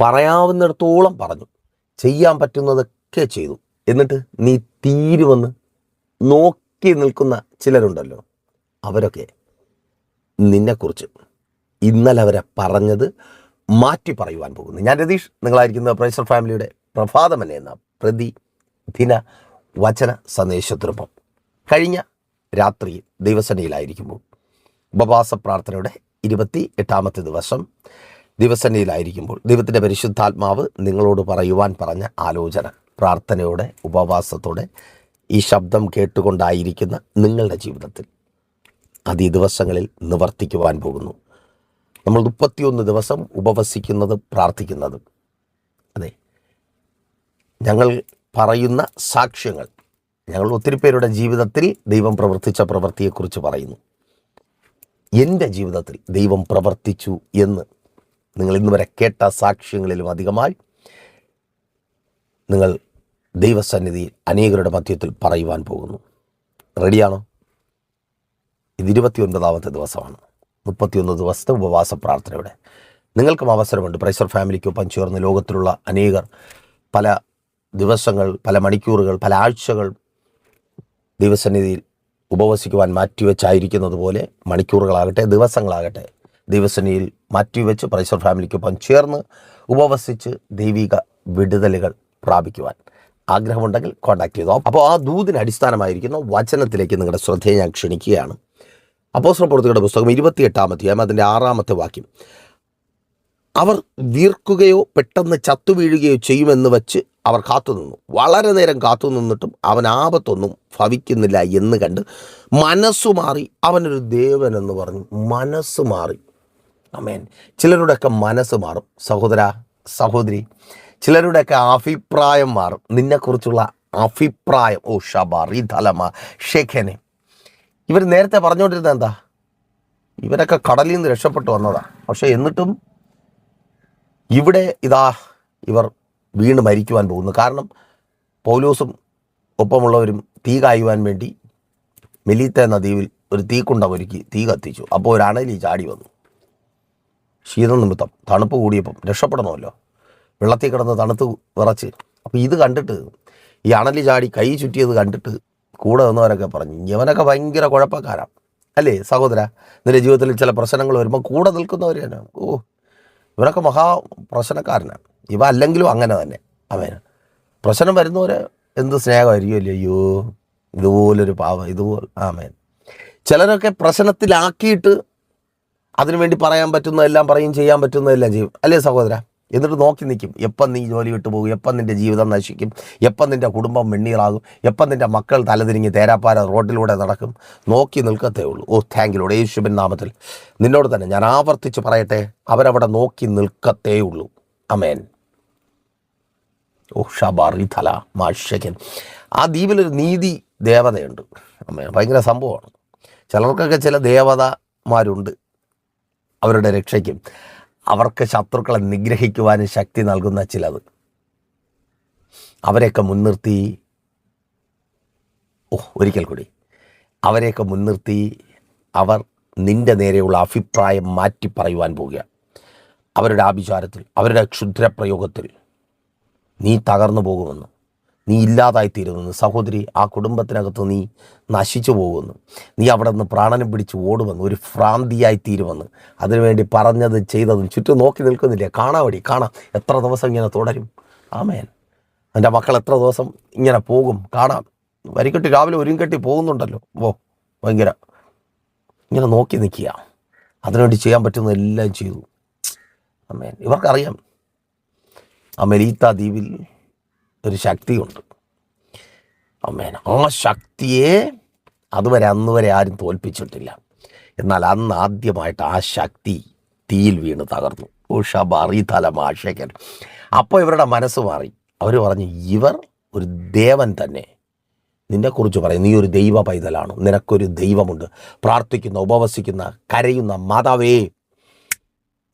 പറയാവുന്നിടത്തോളം പറഞ്ഞു. ചെയ്യാൻ പറ്റുന്നതൊക്കെ ചെയ്തു. എന്നിട്ട് നീ തീരുവന്ന് നോക്കി നിൽക്കുന്ന ചിലരുണ്ടല്ലോ. അവരൊക്കെ നിന്നെക്കുറിച്ച് ഇന്നലെ അവരെ പറഞ്ഞത് മാറ്റി പറയുവാൻ പോകുന്നു. ഞാൻ രതീഷ് നിങ്ങളായിരിക്കുന്ന പ്രൈസർ ഫാമിലിയുടെ പ്രഭാതമനെ എന്ന പ്രതി ദിന വചന സന്ദേശത്തിനൊപ്പം കഴിഞ്ഞ രാത്രി ദൈവസനയിലായിരിക്കുമ്പോൾ ഉപവാസ പ്രാർത്ഥനയുടെ ഇരുപത്തി എട്ടാമത്തെ ദിവസം ദിവസനയിലായിരിക്കുമ്പോൾ ദൈവത്തിന്റെ പരിശുദ്ധാത്മാവ് നിങ്ങളോട് പറയുവാൻ പറഞ്ഞ ആലോചന പ്രാർത്ഥനയോടെ ഉപവാസത്തോടെ ഈ ശബ്ദം കേട്ടുകൊണ്ടായിരിക്കുന്ന നിങ്ങളുടെ ജീവിതത്തിൽ അത് ഈ ദിവസങ്ങളിൽ നിവർത്തിക്കുവാൻ പോകുന്നു. നമ്മൾ മുപ്പത്തിയൊന്ന് ദിവസം ഉപവസിക്കുന്നത് പ്രാർത്ഥിക്കുന്നത്. അതെ. ഞങ്ങൾ പറയുന്ന സാക്ഷ്യങ്ങൾ ഞങ്ങൾ ഒത്തിരി പേരുടെ ജീവിതത്തിൽ ദൈവം പ്രവർത്തിച്ച പ്രവൃത്തിയെക്കുറിച്ച് പറയുന്നു. എന്റെ ജീവിതത്തിൽ ദൈവം പ്രവർത്തിച്ചു എന്ന് നിങ്ങൾ ഇന്ന് വരെ കേട്ട സാക്ഷ്യങ്ങളിലും അധികമായി നിങ്ങൾ ദൈവസന്നിധിയിൽ അനേകരുടെ മധ്യത്തിൽ പറയുവാൻ പോകുന്നു. റെഡിയാണോ ഇത് ഇരുപത്തി ഒൻപതാമത്തെ ദിവസമാണ്. മുപ്പത്തിയൊന്ന് ദിവസത്തെ ഉപവാസ പ്രാർത്ഥനയുടെ നിങ്ങൾക്കും അവസരമുണ്ട്. പ്രൈസർ ഫാമിലിക്കൊപ്പം ചേർന്ന് ലോകത്തിലുള്ള അനേകർ പല ദിവസങ്ങൾ പല മണിക്കൂറുകൾ പല ആഴ്ചകൾ ദൈവസന്നിധിയിൽ ഉപവസിക്കുവാൻ മാറ്റിവെച്ചായിരിക്കുന്നത് പോലെ മണിക്കൂറുകളാകട്ടെ ദിവസങ്ങളാകട്ടെ ദൈവസന്നിധിയിൽ മാറ്റിവെച്ച് പ്രൈസർ ഫാമിലിക്കൊപ്പം ചേർന്ന് ഉപവസിച്ച് ദൈവിക വിടുതലുകൾ പ്രാപിക്കുവാൻ ആഗ്രഹമുണ്ടെങ്കിൽ കോൺടാക്ട് ചെയ്തോ. അപ്പോൾ ആ ദൂതിന് അടിസ്ഥാനമായിരിക്കുന്ന വചനത്തിലേക്ക് നിങ്ങളുടെ ശ്രദ്ധയെ ഞാൻ ക്ഷണിക്കുകയാണ്. അപ്പോസ്തല പ്രവൃത്തികളുടെ പുസ്തകം അധ്യായം അതിന്റെ ആറാമത്തെ വാക്യം. അവർ വീർക്കുകയോ പെട്ടെന്ന് ചത്തു വീഴുകയോ ചെയ്യുമെന്ന് വെച്ച് അവർ കാത്തുനിന്നു. വളരെ നേരം കാത്തുനിന്നിട്ടും അവൻ ആപത്തൊന്നും ഭവിക്കുന്നില്ല എന്ന് കണ്ട് മനസ്സു മാറി അവനൊരു ദേവനെന്ന് പറഞ്ഞു മനസ്സ് മാറി അമേൻ ചിലരുടെയൊക്കെ മനസ്സ് മാറും. സഹോദര സഹോദരി ചിലരുടെയൊക്കെ അഭിപ്രായം മാറും. നിന്നെക്കുറിച്ചുള്ള അഭിപ്രായം. ഓ ഷബാറി ധലമ ഷെഖനെ ഇവർ നേരത്തെ പറഞ്ഞുകൊണ്ടിരുന്നത് എന്താ? ഇവരൊക്കെ കടലിൽ നിന്ന് രക്ഷപ്പെട്ടു വന്നതാ. പക്ഷെ എന്നിട്ടും ഇവിടെ ഇതാ ഇവർ വീണ് മരിക്കുവാൻ പോകുന്നു. കാരണം പൗലോസും ഒപ്പമുള്ളവരും തീ കായുവാൻ വേണ്ടി മെലീത്ത നദീവിൽ ഒരു തീക്കുണ്ട ഒരുക്കി തീ കത്തിച്ചു. അപ്പോൾ ഒരു അണലി ചാടി വന്നു. ശീതം നിമിത്തം തണുപ്പ് കൂടിയപ്പം രക്ഷപ്പെടണമല്ലോ. വെള്ളത്തിൽ കിടന്ന് തണുത്ത് വിറച്ച്. അപ്പോൾ ഇത് കണ്ടിട്ട് ഈ അണലി ചാടി കൈ ചുറ്റിയത് കണ്ടിട്ട് കൂടെ നിന്നവരൊക്കെ പറഞ്ഞു ഇവനൊക്കെ ഭയങ്കര കുഴപ്പക്കാരാണ് അല്ലേ സഹോദര? നിന്റെ ജീവിതത്തിൽ ചില പ്രശ്നങ്ങൾ വരുമ്പോൾ കൂടെ നിൽക്കുന്നവർ തന്നെ. ഓ ഇവനൊക്കെ മഹാ പ്രശ്നക്കാരനാണ് ഇവ അല്ലെങ്കിലും അങ്ങനെ തന്നെ. അവൻ പ്രശ്നം വരുന്നവരെ എന്ത് സ്നേഹമായിരിക്കും അല്ലേ? അയ്യോ ഇതുപോലൊരു പാവം ഇതുപോലെ ആമേൻ. ചിലരൊക്കെ പ്രശ്നത്തിലാക്കിയിട്ട് അതിനുവേണ്ടി പറയാൻ പറ്റുന്നതെല്ലാം പറയും ചെയ്യാൻ പറ്റുന്നതെല്ലാം ചെയ്യും. അല്ലേ സഹോദര? എന്നിട്ട് നോക്കി നിൽക്കും എപ്പം നീ ജോലി വിട്ടു പോകും? എപ്പം നിന്റെ ജീവിതം നശിക്കും? എപ്പം നിന്റെ കുടുംബം വെണ്ണീറാകും? എപ്പം നിന്റെ മക്കൾ തലതിരിഞ്ഞ് തേരാപ്പാര റോഡിലൂടെ നടക്കും? നോക്കി നിൽക്കത്തേ ഉള്ളൂ. ഓ താങ്ക് യു യേശുബൻ നാമത്തിൽ. നിന്നോട് തന്നെ ഞാൻ ആവർത്തിച്ച് പറയട്ടെ. അവരവിടെ നോക്കി നിൽക്കത്തേ ഉള്ളൂ. അമേൻ ഓ ഷബാറി തല മാഷകൻ ആ ദ്വീപിലൊരു നീതി ദേവതയുണ്ട്. അമ്മേ ഭയങ്കര സംഭവമാണ്. ചിലർക്കൊക്കെ ചില ദേവതമാരുണ്ട്. അവരുടെ രക്ഷയ്ക്കും. അവർക്ക് ശത്രുക്കളെ നിഗ്രഹിക്കുവാനും ശക്തി നൽകുന്ന ചിലത് അവരെയൊക്കെ മുൻനിർത്തി ഓ ഒരിക്കൽ കൂടി. അവരെയൊക്കെ മുൻനിർത്തി അവർ നിന്റെ നേരെയുള്ള അഭിപ്രായം മാറ്റി പറയുവാൻ പോവുക. അവരുടെ ആഭിചാരത്തിൽ അവരുടെ ക്ഷുദ്രപ്രയോഗത്തിൽ നീ തകർന്നു പോകുമെന്ന്. നീ തീരുന്നു സഹോദരി ആ കുടുംബത്തിനകത്ത് നീ നശിച്ചു പോകുന്നു. നീ അവിടെ നിന്ന് പ്രാണനം പിടിച്ച് ഓടുമെന്ന് ഒരു ഭ്രാന്തിയായി തീരുവന്ന് അതിനുവേണ്ടി പറഞ്ഞത് ചെയ്തതും ചുറ്റും നോക്കി നിൽക്കുന്നില്ല? കാണാവടി കാണാം. എത്ര ദിവസം ഇങ്ങനെ തുടരും? ആമേൻ. എന്റെ മക്കൾ എത്ര ദിവസം ഇങ്ങനെ പോകും? കാണാം. വരിക്കെട്ടി രാവിലെ ഒരുങ്കെട്ടി പോകുന്നുണ്ടല്ലോ. ഓ ഭയങ്കര. ഇങ്ങനെ നോക്കി നിൽക്കുക. അതിനുവേണ്ടി ചെയ്യാൻ പറ്റുന്ന എല്ലാം ചെയ്തു. അമ്മേൻ ഇവർക്കറിയാം ആ മെലീത്ത ദ്വീപിൽ ഒരു ശക്തിയുണ്ട്. അമ്മേൻ ആ ശക്തിയെ അതുവരെ അന്ന് വരെ ആരും തോൽപ്പിച്ചിട്ടില്ല. എന്നാൽ അന്ന് ആദ്യമായിട്ട് ആ ശക്തി തീയിൽ വീണ് തകർന്നു. ഉഷ തല തലമാഷകൻ അപ്പോൾ ഇവരുടെ മനസ്സ് മാറി. അവർ പറഞ്ഞു ഇവർ ഒരു ദേവൻ തന്നെ. നിന്നെക്കുറിച്ച് പറയും നീ ഒരു ദൈവ പൈതലാണ് നിനക്കൊരു ദൈവമുണ്ട്. പ്രാർത്ഥിക്കുന്ന ഉപവസിക്കുന്ന കരയുന്ന മാതാവേ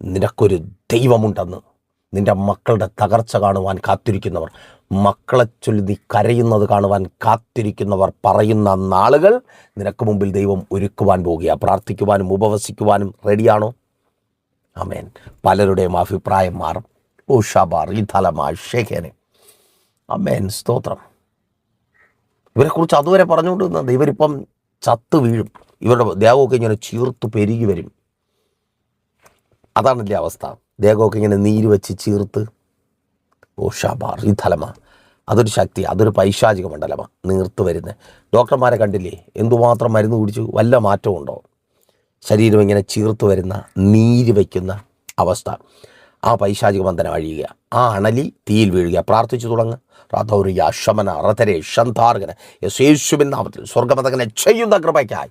നിനക്കൊരു ദൈവമുണ്ടെന്ന്. നിന്റെ മക്കളുടെ തകർച്ച കാണുവാൻ കാത്തിരിക്കുന്നവർ മക്കളെ ചൊല്ലി കരയുന്നത് കാണുവാൻ കാത്തിരിക്കുന്നവർ പറയുന്ന നാളുകൾ നിനക്ക് മുമ്പിൽ ദൈവം ഒരുക്കുവാൻ പോവുകയാണ് പ്രാർത്ഥിക്കുവാനും ഉപവസിക്കുവാനും റെഡിയാണോ? അമേൻ പലരുടെയും അഭിപ്രായം മാറും. ഓ ഷബാർ ഈ തലമാ ഷേഖേനെ അമേൻ സ്തോത്രം. ഇവരെക്കുറിച്ച് അതുവരെ പറഞ്ഞുകൊണ്ടിരുന്നത് ഇവരിപ്പം ചത്ത് വീഴും. ഇവരുടെ ദേഹമൊക്കെ ഇങ്ങനെ ചീർത്ത് പെരുകി വരും. അതാണല്ലേ അവസ്ഥ. ദേഹമൊക്കെ ഇങ്ങനെ നീര് വെച്ച് ചീർത്ത്. ഓ ഷാബാർ ഈ തലമ. അതൊരു ശക്തി അതൊരു പൈശാചിക മണ്ഡലമാണ് നീർത്ത് വരുന്നത് ഡോക്ടർമാരെ കണ്ടില്ലേ? എന്തുമാത്രം മരുന്ന് കുടിച്ചു? വല്ല മാറ്റവും ഉണ്ടോ ശരീരം ഇങ്ങനെ ചീർത്ത് വരുന്ന നീര് വയ്ക്കുന്ന അവസ്ഥ. ആ പൈശാചിക ബന്ധനം അഴിയുക. ആ അണലി തീയിൽ വീഴുക. പ്രാർത്ഥിച്ചു തുടങ്ങുക റാധൗരിക ശമന റതരെ ഷന്താർഗന യേശുവിൻ നാമത്തിൽ സ്വർഗമതകനെ ചെയ്യുന്ന കൃപയ്ക്കായി.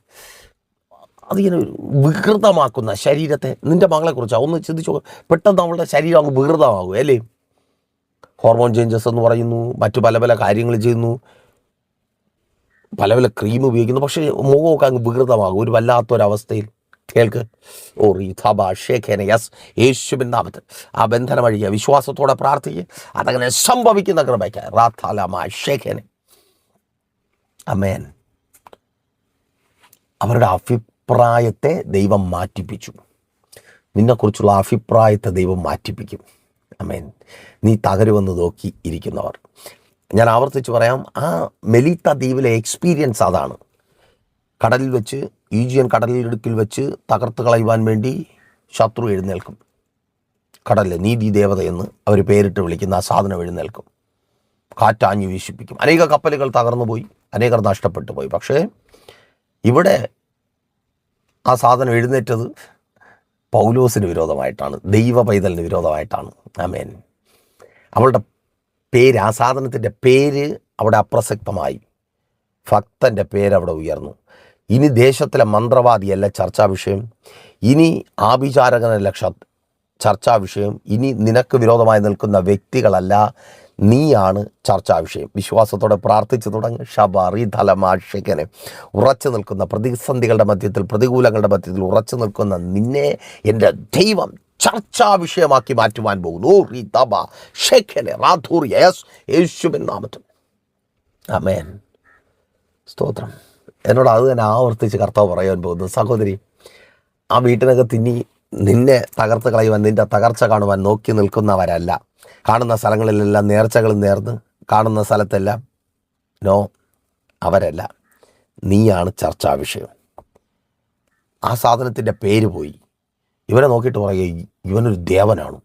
അതിങ്ങനെ വികൃതമാക്കുന്ന ശരീരത്തെ നിന്റെ മകളെക്കുറിച്ചാണ് ഒന്ന് ചിന്തിച്ചു പെട്ടെന്ന് അവളുടെ ശരീരം അങ്ങ് വികൃതമാകും അല്ലേ? ഹോർമോൺ ചേഞ്ചസ് എന്ന് പറയുന്നു മറ്റു പല പല കാര്യങ്ങൾ ചെയ്യുന്നു. പല പല ക്രീം ഉപയോഗിക്കുന്നു പക്ഷേ മുഖമൊക്കെ അങ്ങ് വികൃതമാകും ഒരു വല്ലാത്തൊരവസ്ഥയിൽ. കേൾക്ക്. ഓ റീതാബ ഷേഖേന യസ് യേശുവിൻ നാമത്തിൽ. ആ ബന്ധനം അഴിയുക വിശ്വാസത്തോടെ പ്രാർത്ഥിക്കുക അതങ്ങനെ സംഭവിക്കുന്ന കൃപയ്ക്ക്. ഷേഖേനെ അമേൻ അവരുടെ അഭിപ്രായത്തെ ദൈവം മാറ്റിപ്പിച്ചു. നിന്നെക്കുറിച്ചുള്ള അഭിപ്രായത്തെ ദൈവം മാറ്റിപ്പിക്കും. അമേൻ നീ തകരുമെന്ന് നോക്കി ഇരിക്കുന്നവർ. ഞാൻ ആവർത്തിച്ച് പറയാം ആ മെലീത്ത ദ്വീപിലെ എക്സ്പീരിയൻസ് അതാണ്. കടലിൽ വെച്ച് ഈജിയൻ കടലിടുക്കിൽ വെച്ച് തകർത്ത് കളയുവാൻ വേണ്ടി ശത്രു എഴുന്നേൽക്കും. കടലിലെ നീതി ദേവത എന്ന് അവർ പേരിട്ട് വിളിക്കുന്ന ആ സാധനം എഴുന്നേൽക്കും. കാറ്റാഞ്ഞു വീശിപ്പിക്കും. അനേക കപ്പലുകൾ തകർന്നു പോയി അനേകർ നഷ്ടപ്പെട്ടു പോയി. പക്ഷേ ഇവിടെ ആ സാധനം എഴുന്നേറ്റത് പൗലോസിന് വിരോധമായിട്ടാണ് ദൈവ പൈതലിന് വിരോധമായിട്ടാണ്. ആമേൻ. അവളുടെ പേര് ആ സാധനത്തിന്റെ പേര് അവിടെ അപ്രസക്തമായി. ഭക്തന്റെ പേര് അവിടെ ഉയർന്നു. ഇനി ദേശത്തിലെ മന്ത്രവാദിയല്ല ചർച്ചാ വിഷയം ഇനി ആഭിചാരകനല്ല ചർച്ചാ വിഷയം ഇനി നിനക്ക് വിരോധമായി നിൽക്കുന്ന വ്യക്തികളല്ല നീയാണ് ചർച്ചാ വിഷയം. വിശ്വാസത്തോടെ പ്രാർത്ഥിച്ചു തുടങ്ങി. ഷബാറി ധലമാഷിക്കനെ ഉറച്ചു നിൽക്കുന്ന പ്രതിസന്ധികളുടെ മധ്യത്തിൽ പ്രതികൂലങ്ങളുടെ മധ്യത്തിൽ ഉറച്ചു നിൽക്കുന്ന നിന്നെ എന്റെ ദൈവം ചർച്ചാ വിഷയമാക്കി മാറ്റുവാൻ പോകുന്നു. റാധൂർ യേശുവിൻ നാമത്തിൽ. സ്തോത്രം. എന്നോട് അത് തന്നെ ആവർത്തിച്ച് കർത്താവ് പറയാൻ പോകുന്നു. സഹോദരി ആ വീട്ടിനകത്ത് ഇനി നിന്നെ തകർത്ത് കളയുവാൻ നിന്റെ തകർച്ച കാണുവാൻ നോക്കി നിൽക്കുന്നവരല്ല. കാണുന്ന സ്ഥലങ്ങളിലെല്ലാം നേർച്ചകൾ നേർന്ന് കാണുന്ന സ്ഥലത്തെല്ലാം നോ അവരല്ല. നീയാണ് ചർച്ചാ വിഷയം. ആ സാധനത്തിന്റെ പേര് പോയി. ഇവനെ നോക്കിയിട്ട് പറയുക ഇവനൊരു ദേവനാണ്.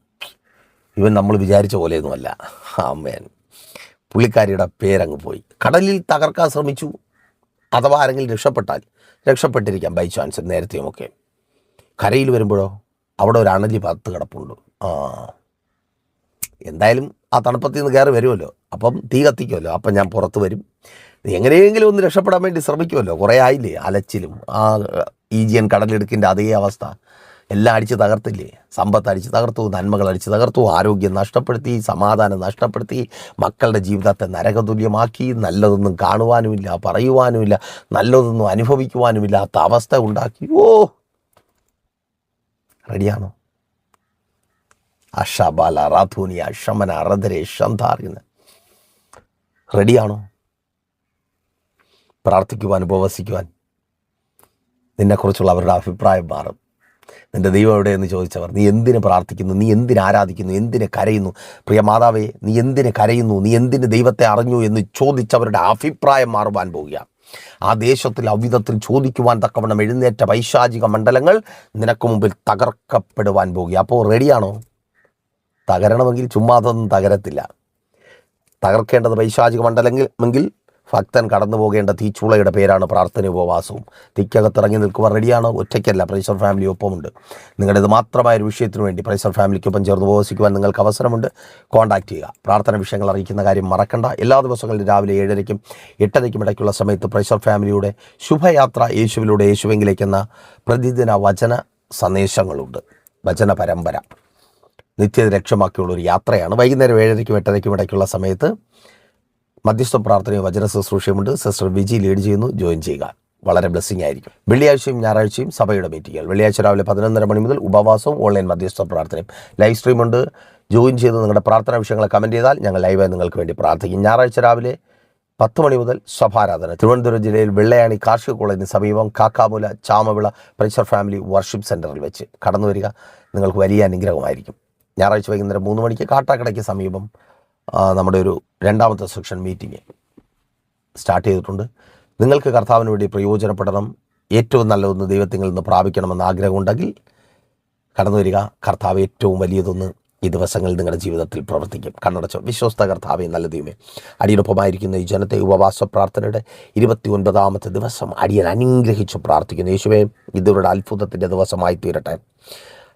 ഇവൻ നമ്മൾ വിചാരിച്ച പോലെയൊന്നുമല്ല. അമ്മേൻ പുള്ളിക്കാരിയുടെ പേരങ്ങ് പോയി. കടലിൽ തകർക്കാൻ ശ്രമിച്ചു. അഥവാ ആരെങ്കിലും രക്ഷപ്പെട്ടാൽ രക്ഷപ്പെട്ടിരിക്കാം ബൈ ചാൻസ് നേരത്തെയുമൊക്കെ. കരയിൽ വരുമ്പോഴോ അവിടെ ഒരു അണലി പത്ത് കിടപ്പുണ്ട്. ആ. എന്തായാലും ആ തണുപ്പത്തിൽ നിന്ന് കയറി വരുമല്ലോ. അപ്പം തീ കത്തിക്കുമല്ലോ. അപ്പം ഞാൻ പുറത്ത് വരും. എങ്ങനെയെങ്കിലും ഒന്ന് രക്ഷപ്പെടാൻ വേണ്ടി ശ്രമിക്കുമല്ലോ. കുറേ ആയില്ലേ? അലച്ചിലും ആ ഈജിയൻ കടലിടുക്കിന്റെ അതേ അവസ്ഥ. എല്ലാം അടിച്ച് തകർത്തില്ലേ? സമ്പത്ത് അടിച്ച് തകർത്തു നന്മകൾ അടിച്ച് തകർത്തു ആരോഗ്യം നഷ്ടപ്പെടുത്തി സമാധാനം നഷ്ടപ്പെടുത്തി മക്കളുടെ ജീവിതത്തെ നരകതുല്യമാക്കി നല്ലതൊന്നും കാണുവാനുമില്ല പറയുവാനുമില്ല നല്ലതൊന്നും അനുഭവിക്കുവാനുമില്ലാത്ത അവസ്ഥ ഉണ്ടാക്കി. ഓ! റെഡിയാണോ? അഷബാല റാഥൂനിയ ഷമന റദരെ എന്ന്. റെഡിയാണോ? പ്രാർത്ഥിക്കുവാൻ ഉപവസിക്കുവാൻ നിന്നെക്കുറിച്ചുള്ള അവരുടെ അഭിപ്രായം മാറും. നിന്റെ ദൈവം എവിടെയെന്ന് ചോദിച്ചവർ നീ എന്തിന് പ്രാർത്ഥിക്കുന്നു? നീ എന്തിന് ആരാധിക്കുന്നു? എന്തിന് കരയുന്നു? പ്രിയ മാതാവേ നീ എന്തിന് കരയുന്നു? നീ എന്തിന് ദൈവത്തെ അറിഞ്ഞു എന്ന് ചോദിച്ചവരുടെ അഭിപ്രായം മാറുവാൻ പോവുക ആ ദേശത്തിൽ അവിധത്തിൽ ചോദിക്കുവാൻ തക്കവണ്ണം എഴുന്നേറ്റ പൈശാചിക മണ്ഡലങ്ങൾ നിനക്ക് മുമ്പിൽ തകർക്കപ്പെടുവാൻ പോവുക അപ്പോൾ റെഡിയാണോ തകരണമെങ്കിൽ ചുമ്മാ അതൊന്നും തകരത്തില്ല. തകർക്കേണ്ടത് പൈശാചിക മണ്ഡലമെങ്കിൽ ഭക്തൻ കടന്നു പോകേണ്ട തീച്ചുളയുടെ പേരാണ് പ്രാർത്ഥന ഉപവാസവും തിക്കകത്തിറങ്ങി നിൽക്കുവാൻ റെഡിയാണ്. ഒറ്റയ്ക്കല്ല പ്രൈസർ ഫാമിലി ഒപ്പമുണ്ട്. നിങ്ങളുടേത് മാത്രമായ ഒരു വിഷയത്തിനു വേണ്ടി പ്രൈസർ ഫാമിലിക്കൊപ്പം ചേർന്ന് ഉപവസിക്കുവാൻ നിങ്ങൾക്ക് അവസരമുണ്ട്. കോൺടാക്ട് ചെയ്യുക. പ്രാർത്ഥന വിഷയങ്ങൾ അറിയിക്കുന്ന കാര്യം മറക്കണ്ട. എല്ലാ ദിവസങ്ങളിലും രാവിലെ ഏഴരയ്ക്കും എട്ടരയ്ക്കും ഇടയ്ക്കുള്ള സമയത്ത് പ്രൈസർ ഫാമിലിയുടെ ശുഭയാത്ര യേശുവിലൂടെ യേശുവെങ്കിലേക്കെന്ന പ്രതിദിന വചന സന്ദേശങ്ങളുണ്ട്. വചന പരമ്പര. നിത്യത ലക്ഷ്യമാക്കിയുള്ള ഒരു യാത്രയാണ്. വൈകുന്നേരം ഏഴരയ്ക്കും എട്ടരയ്ക്കും ഇടയ്ക്കുള്ള സമയത്ത് മധ്യസ്ഥ പ്രാർത്ഥനയും വചന ശുശ്രൂഷയുമുണ്ട്. സിസ്റ്റർ വിജി ലീഡ് ചെയ്യുന്നു. ജോയിൻ ചെയ്യുക. വളരെ ബ്ലെസ്സിങ് ആയിരിക്കും. വെള്ളിയാഴ്ചയും ഞായറാഴ്ചയും സഭയുടെ മീറ്റിങ്ങുകൾ. വെള്ളിയാഴ്ച രാവിലെ പതിനൊന്നര മണി മുതൽ ഉപവാസവും ഓൺലൈൻ മധ്യസ്ഥ പ്രാർത്ഥനയും. ലൈവ് സ്ട്രീമുണ്ട്. ജോയിൻ ചെയ്ത് നിങ്ങളുടെ പ്രാർത്ഥനാ വിഷയങ്ങളെ കമന്റ് ചെയ്താൽ ഞങ്ങൾ ലൈവായി നിങ്ങൾക്ക് വേണ്ടി പ്രാർത്ഥിക്കും. ഞായറാഴ്ച രാവിലെ പത്ത് മണി മുതൽ സഭാരാധന. തിരുവനന്തപുരം ജില്ലയിൽ വെള്ളയാണി കാർഷിക കോളേജിന് സമീപം Kakkamoola Chamavila praiser family worship സെന്ററിൽ വെച്ച് കടന്നു വരിക നിങ്ങൾക്ക് വലിയ അനുഗ്രഹമായിരിക്കും. ഞായറാഴ്ച വൈകുന്നേരം മൂന്ന് മണിക്ക് കാട്ടാക്കടയ്ക്ക് സമീപം നമ്മുടെ ഒരു രണ്ടാമത്തെ സെക്ഷൻ മീറ്റിംഗ് സ്റ്റാർട്ട് ചെയ്തിട്ടുണ്ട്. നിങ്ങൾക്ക് കർത്താവിന് വേണ്ടി പ്രയോജനപ്പെടണം. ഏറ്റവും നല്ലതൊന്ന് ദൈവത്തിൽ നിന്ന് പ്രാപിക്കണമെന്ന് ആഗ്രഹമുണ്ടെങ്കിൽ കടന്നു വരിക. കർത്താവ് ഏറ്റവും വലിയതൊന്ന് ഈ ദിവസങ്ങളിൽ നിങ്ങളുടെ ജീവിതത്തിൽ പ്രവർത്തിക്കും. കണ്ണടച്ചോ. വിശ്വസ്ത കർത്താവെ നല്ല ദൈവമേ. അടിയൊപ്പമായിരിക്കുന്ന ഈ ജനത്തെ ഉപവാസ പ്രാർത്ഥനയുടെ ഇരുപത്തി ഒൻപതാമത്തെ ദിവസം അടിയൻ അനുഗ്രഹിച്ച് പ്രാർത്ഥിക്കുന്നു. യേശുവേ ഇതിവരുടെ അത്ഭുതത്തിന്റെ ദിവസമായി തീരട്ടെ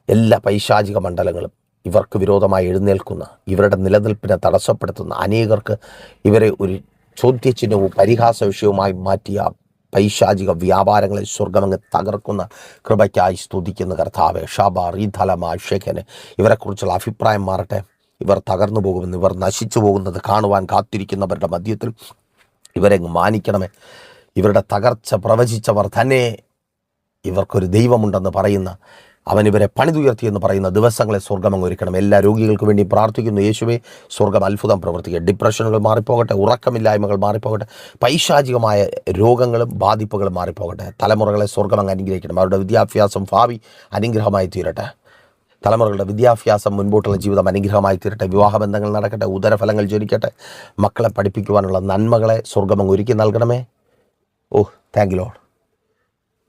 എല്ലാ പൈശാചിക മണ്ഡലങ്ങളും ഇവർക്ക് വിരോധമായി എഴുന്നേൽക്കുന്ന ഇവരുടെ നിലനിൽപ്പിനെ തടസ്സപ്പെടുത്തുന്ന അനേകർക്ക് ഇവരെ ഒരു ചോദ്യചിഹ്നവും പരിഹാസ വിഷയവുമായി മാറ്റിയ പൈശാചിക വ്യാപാരങ്ങളിൽ സ്വർഗമങ്ങ് തകർക്കുന്ന കൃപയ്ക്കായി സ്തുതിക്കുന്ന കർത്താവ്. ഷാബ റീധലമ ഷെഖന് ഇവരെക്കുറിച്ചുള്ള അഭിപ്രായം മാറട്ടെ. ഇവർ തകർന്നു പോകുമെന്ന് ഇവർ നശിച്ചു പോകുന്നത് കാണുവാൻ കാത്തിരിക്കുന്നവരുടെ മധ്യത്തിൽ ഇവരെ മാനിക്കണമേ. ഇവരുടെ തകർച്ച പ്രവചിച്ചവർ തന്നെ ഇവർക്കൊരു ദൈവമുണ്ടെന്ന് പറയുന്ന അവൻ ഇവരെ പണിതുയർത്തി എന്ന് പറയുന്ന ദിവസങ്ങളെ സ്വർഗം ഒരുക്കണം. എല്ലാ രോഗികൾക്കും വേണ്ടി പ്രാർത്ഥിക്കുന്നു യേശുവേ. സ്വർഗം അത്ഭുതം പ്രവർത്തിക്കുക. ഡിപ്രഷനുകൾ മാറിപ്പോകട്ടെ ഉറക്കമില്ലായ്മകൾ മാറിപ്പോകട്ടെ പൈശാചികമായ രോഗങ്ങളും ബാധിപ്പുകളും മാറിപ്പോകട്ടെ. തലമുറകളെ സ്വർഗം അങ്ങ് അനുഗ്രഹിക്കണം. അവരുടെ വിദ്യാഭ്യാസം ഭാവി അനുഗ്രഹമായി തീരട്ടെ. തലമുറകളുടെ വിദ്യാഭ്യാസം മുൻപോട്ടുള്ള ജീവിതം അനുഗ്രഹമായി തീരട്ടെ. വിവാഹബന്ധങ്ങൾ നടക്കട്ടെ ഉദരഫലങ്ങൾ ജനിക്കട്ടെ മക്കളെ പഠിപ്പിക്കുവാനുള്ള നന്മകളെ സ്വർഗം ഒരുക്കി നൽകണമേ. ഓ താങ്ക് യു ലോഡ്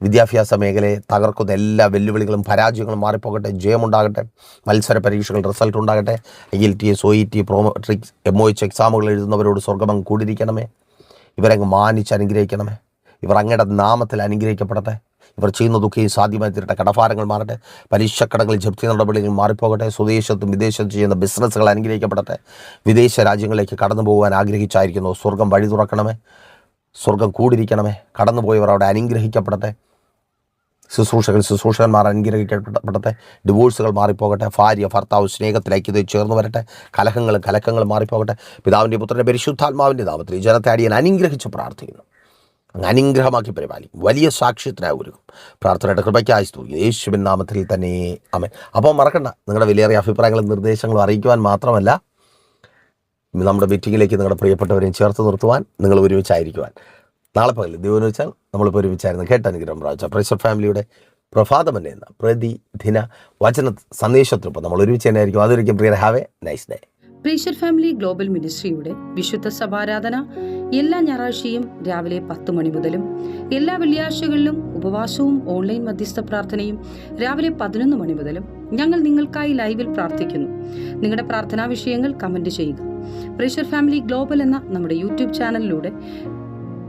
വിദ്യാഭ്യാസ മേഖലയെ തകർക്കുന്ന എല്ലാ വെല്ലുവിളികളും പരാജയങ്ങളും മാറിപ്പോകട്ടെ ജയമുണ്ടാകട്ടെ മത്സര പരീക്ഷകൾ റിസൾട്ട് ഉണ്ടാകട്ടെ I L T S O E T prometrics M O H എക്സാമുകൾ എഴുതുന്നവരോട് സ്വർഗമം കൂടിയിരിക്കണമേ. ഇവരങ്ങ് മാനിച്ച് അനുഗ്രഹിക്കണമേ. ഇവർ അങ്ങയുടെ നാമത്തിൽ അനുഗ്രഹിക്കപ്പെടട്ടെ. ഇവർ ചെയ്യുന്നതൊക്കെയും സാധ്യമായി തീരട്ടെ കടഭാരങ്ങൾ മാറട്ടെ. പലിശക്കടങ്ങൾ ജപ്തി നടപടികൾ മാറിപ്പോകട്ടെ. സ്വദേശത്തും വിദേശത്തും ചെയ്യുന്ന ബിസിനസ്സുകൾ അനുഗ്രഹിക്കപ്പെടട്ടെ. വിദേശ രാജ്യങ്ങളിലേക്ക് കടന്നു പോകാൻ ആഗ്രഹിച്ചായിരിക്കുന്നു. സ്വർഗം വഴി തുറക്കണമേ സ്വർഗം കൂടിയിരിക്കണമേ. കടന്നുപോയവർ അവിടെ അനുഗ്രഹിക്കപ്പെടട്ടെ. ശുശ്രൂഷകൾ ശുശ്രൂഷകന്മാർ അനുഗ്രഹിക്കപ്പെടട്ടെ ഡിവോഴ്സുകൾ മാറിപ്പോകട്ടെ. ഭാര്യ ഭർത്താവ് സ്നേഹത്തിൽ ഇത് ചേർന്ന് വരട്ടെ. കലഹങ്ങളും കലക്കങ്ങളും മാറിപ്പോകട്ടെ. പിതാവിന്റെ പുത്രന്റെ പരിശുദ്ധാത്മാവിന്റെ നാമത്തിൽ ജനത്തെ അടിയൻ അനുഗ്രഹിച്ച് പ്രാർത്ഥിക്കുന്നു. അങ്ങ് അനുഗ്രഹമാക്കി പരിപാലിക്കും. വലിയ സാക്ഷ്യത്തിനായി ഒരുക്കും. പ്രാർത്ഥനയുടെ കൃപയ്ക്കായി സ്തുതി യേശുവിൻ നാമത്തിൽ തന്നെ. അമൻ അപ്പോൾ മറക്കണ്ട. നിങ്ങളുടെ വിലയേറിയ അഭിപ്രായങ്ങളും നിർദ്ദേശങ്ങളും അറിയിക്കുവാൻ മാത്രമല്ല നമ്മുടെ മീറ്റിങ്ങിലേക്ക് നിങ്ങളുടെ പ്രിയപ്പെട്ടവരെയും ചേർത്ത് നിർത്തുവാൻ നിങ്ങൾ ഒരുമിച്ചായിരിക്കുവാൻ നാളെ പകൽ ദൈവം എന്ന് വെച്ചാൽ നമ്മളിപ്പോൾ ഒരുമിച്ചായിരുന്നു കേട്ട അനുഗ്രഹം പ്രാവശ്യം. പ്രൈസർ ഫാമിലിയുടെ പ്രഭാതമന്നെ എന്ന പ്രതിദിന വചന സന്ദേശത്തിനൊപ്പം നമ്മൾ ഒരുമിച്ച് തന്നെ ആയിരിക്കും അതൊരിക്കും prayer have a nice day പ്രീഷർ family global മിനിസ്ട്രിയുടെ വിശുദ്ധ സഭാരാധന എല്ലാ ഞായറാഴ്ചയും രാവിലെ പത്ത് മണി മുതലും എല്ലാ വെള്ളിയാഴ്ചകളിലും ഉപവാസവും ഓൺലൈൻ മധ്യസ്ഥ പ്രാർത്ഥനയും രാവിലെ പതിനൊന്ന് മണി മുതലും ഞങ്ങൾ നിങ്ങൾക്കായി ലൈവിൽ പ്രാർത്ഥിക്കുന്നു. നിങ്ങളുടെ പ്രാർത്ഥനാ വിഷയങ്ങൾ കമന്റ് ചെയ്യുക. പ്രീഷർ ഫാമിലി ഗ്ലോബൽ എന്ന നമ്മുടെ യൂട്യൂബ് ചാനലിലൂടെ